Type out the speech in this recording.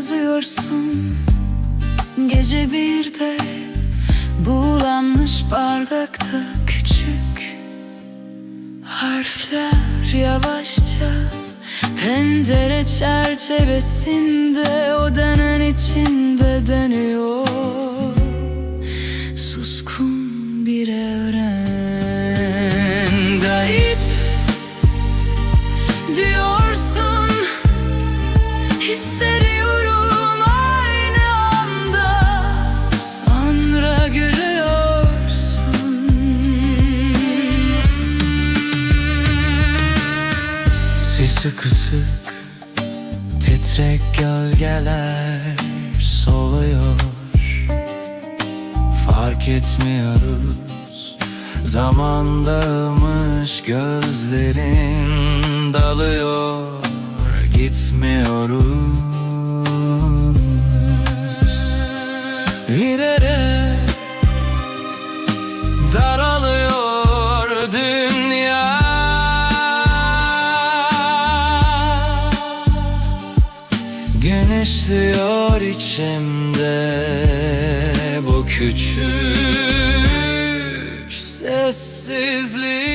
yazıyorsun? Gece birde buğulanmış bardakta küçük Harfler yavaşça Pencere çerçevesinde odanın içinde dönüyor. Suskun bir evren Garip diyorsun Sesi kısık Titrek gölgeler soluyor. Fark etmiyoruz Zaman dağılmış gözlerin dalıyor. Gitmiyoruz. Giderek daralıyor Genişliyor içimde bu küçük sessizlikte